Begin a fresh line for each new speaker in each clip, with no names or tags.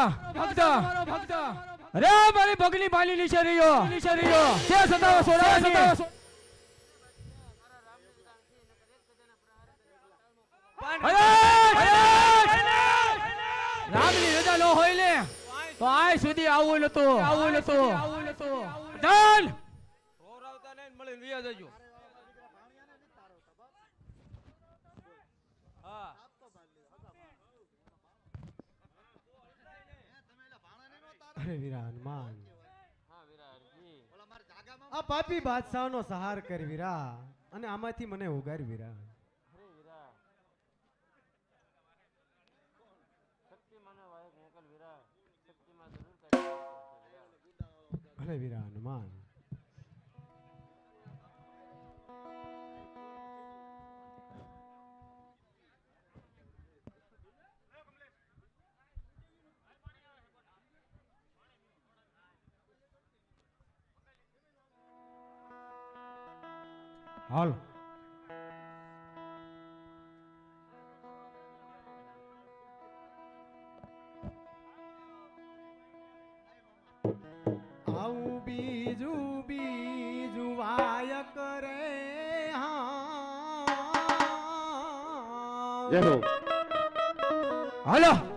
ભક્ત ભક્ત ભક્ત અરે મારી ભગની પાલી નીચે રહ્યો નીચે રહ્યો તે સતાવો સોડા સતાવો રામની રજા ન હોય ને તો આય સુધી આવું નતું. આવું નતું. ચાલ
રોવરાવતા નહીં ને મળીને વિયા જજો હા
અરે વીરા હનુમાન આ પાપી બાદશાહનો સહાર કર વીરા અને આમાંથી મને ઉગાર વીરા ભલે વીરા હનુમાન હાલ. આવું બીજું બીજું વાય કરે હા.
હાલો હાલો.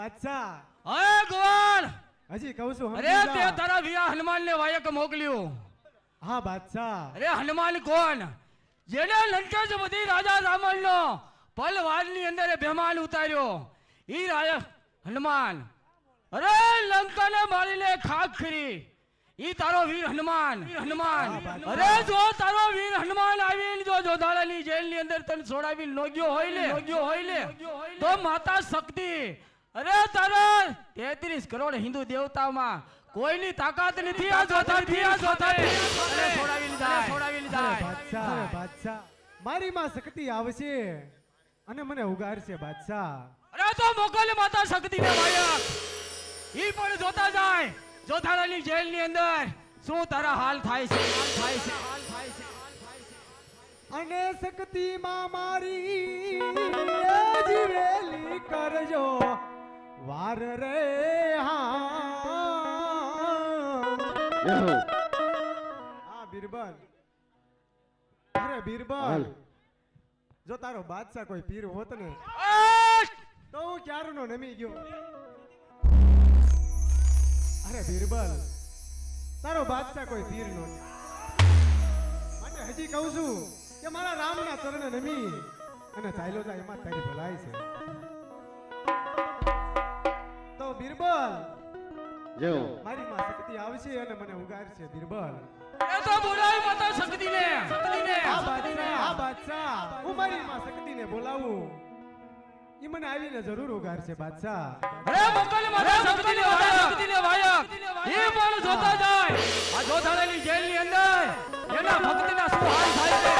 બાદશાહ
અરે ગોવાળ
હજી કહું છું
અરે તે તારા વિયા હનુમાન ને વાયક મોકલ્યું.
હા બાદશાહ.
અરે હનુમાન કોણ? જેને લંકેશ બધી રાજા રામણ નો પલની અંદર બેમાન ઉતાર્યો. ઈ રાજા હનુમાન. અરે લંકાને મારીને ખાક ખરી ઈ તારો વીર હનુમાન. હનુમાન. અરે જો તારો વીર હનુમાન આવીને જો જેલની અંદર તને છોડાવી લોગ્યો હોય લે લોગ્યો હોય લે તો માતા શક્તિ અરે તારા તેત્રીસ કરોડ હિન્દુ દેવતામાં કોઈની તાકાત નથી આ જોધાથી આ જોધાથી અરે છોડાવી લીધા છોડાવી લીધા
બાદશાહ બાદશાહ. મારી માં શક્તિ આવશે અને મને ઉગારશે બાદશાહ.
અરે તો મોકલ માતા શક્તિ ને વાયક ઈ પણ જોતા જાય. જોધારાની જેલની અંદર શું તારા હાલ થાય છે હાલ થાય છે હાલ થાય છે હાલ થાય છે?
અને શક્તિમાં મારી હા બીરબલ. અરે બીરબલ. જો તારો બાદશાહ કોઈ પીર હોત ને તો હું ક્યારનો નમી ગયો? અરે બીરબલ તારો બાદશાહ કોઈ પીર નો માટે હજી કહું છું કે મારા રામના ચરણે નમી. અને ચાલ્યો જાય એમાં તારી ભલાઈ છે. તો બીરબલ મારી માં શક્તિ આવશે અને મને ઉગારશે બિરબલ
એ તો બોલાવી માતા શક્તિને. શક્તિને.
આ બાદશાહ આ બાદશાહ. હું મારી માં શક્તિને બોલાવું. ઈ મને આવીને જરૂર ઉગારશે બાદશાહ.
અરે મંગલ માતા શક્તિને વાયક શક્તિને વાયક એ પણ જોતા જાય. આ જોધારાની જેલની અંદર એના ભક્તના શું હાલ થાય છે?